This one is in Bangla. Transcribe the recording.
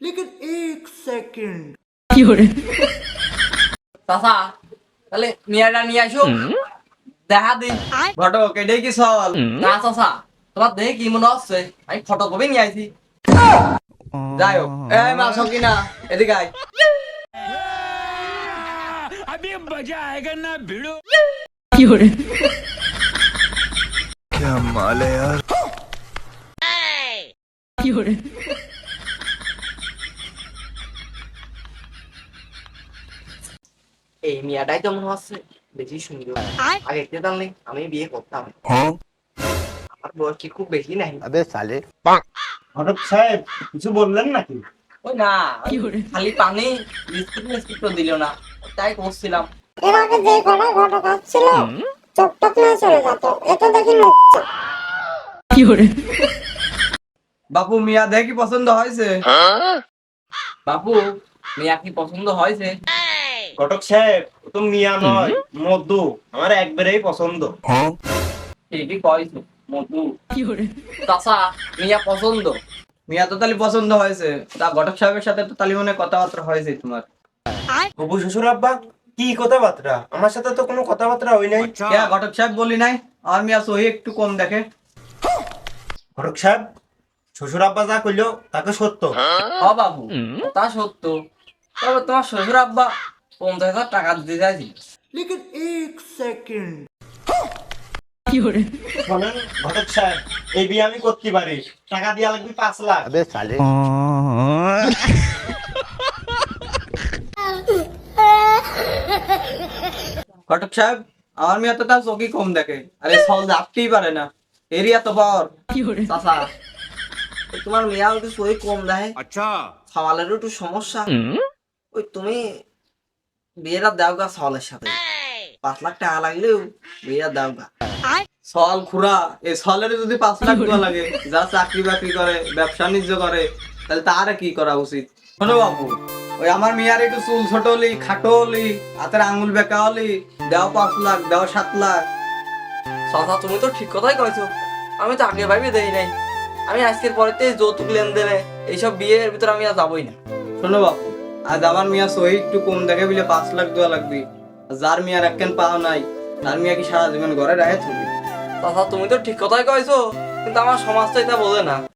लेकिन एक सेकंड চাচা তাহলে মিয়াটা নিয়ে আসো দেখা দিন ঘটক এটাই কি সল না চাচা তোমার দেখে কি মনে হচ্ছে আমি ফটো কপি নিয়ে আইছি যাই হোক এই মা সকিনা এদিকে আয় এই মিয়াটাই তো মনে হচ্ছে বেশি সুন্দর। আগে আমি বিয়ে করতাম। হ্যাঁ। আমার বয়স কি খুব বেশি নাই? আবে সালে। হঠাৎ সাহেব কিছু বললেন নাকি? ওই না খালি পানি বিস্কুট তো দিল না। তাই করছিলাম। যে কোনো না চলে যেত। দেখি লুকছে কি বাপু মিয়া দেখি পছন্দ হয়েছে? হ্যাঁ। বাপু মিয়া কি পছন্দ হয়েছে? ঘটক সাহেব তো মিয়া নয় মধু। আমার একবারেই পছন্দ। ঠিকই কয়েছে মধু। চাচা মিয়া পছন্দ। মিয়া তো তাহলে পছন্দ হয়েছে। তা ঘটক সাহেবের সাথে তো তাহলে মনে হয় কথাবার্তা হয়েছে তোমার। হবু শ্বশুর আব্বা কি কথাবার্তা? আমার সাথে তো কোনো কথাবার্তা হয় নাই। কে ঘটক সাহেব বলি নাই? আর মিয়া সহি একটু কম দেখে। ঘটক সাহেব শ্বশুর আব্বা যা কইলো তাকে সত্য। হ বাবু তা সত্য। তবে তোমার শ্বশুর আব্বা পঞ্চাশ হাজার টাকা দিতে চাইছি এক সেকেন্ড। আমি করতে পারি। টাকা দিয়া লাগবে পাঁচ লাখ। সাহেব আমার মেয়ে তো চোখই কম দেখে। আরে সল জাপতেই পারে না। এরিয়া তো পাওয়ার তোমার মেয়া আমাকে কম দেখে। আচ্ছা। সামালের একটু সমস্যা। ওই তুমি বিয়েটা দাও গা সওয়ালের সাথে। পাঁচ লাখ টাকা লাগলেও বিয়েটা দাও গা সল খুরা এই সলের যদি পাঁচ লাখ টাকা লাগে, যারা চাকরি বাকরি করে, ব্যবসা বাণিজ্য করে, তাহলে তার কি করা উচিত? শোনো বাবু, ওই আমার মিয়ার একটু চুল ছোট হলি খাটো হলি হাতের আঙুল বেঁকা হলি দেও পাঁচ লাখ, দেও সাত লাখ। চাচা তুমি তো ঠিক কথাই কইছো। আমি তো আগে ভাবি দেই নাই। আমি আজকের পরেতে যৌতুক লেনদেনে এইসব বিয়ের ভিতরে আমি আর যাবই না। শোনো বাবু আজ আমার মিয়া সহি একটু কম দেখে বলে পাঁচ লাখ দেওয়া লাগবে। যার মিয়ার একখান পাও নাই, তার মিয়া কি সারা জীবন ঘরে রাখে থাকবে চাচা তুমি তো ঠিক কথাই কইছো, কিন্তু আমার সমাজটা এটা বোঝে না।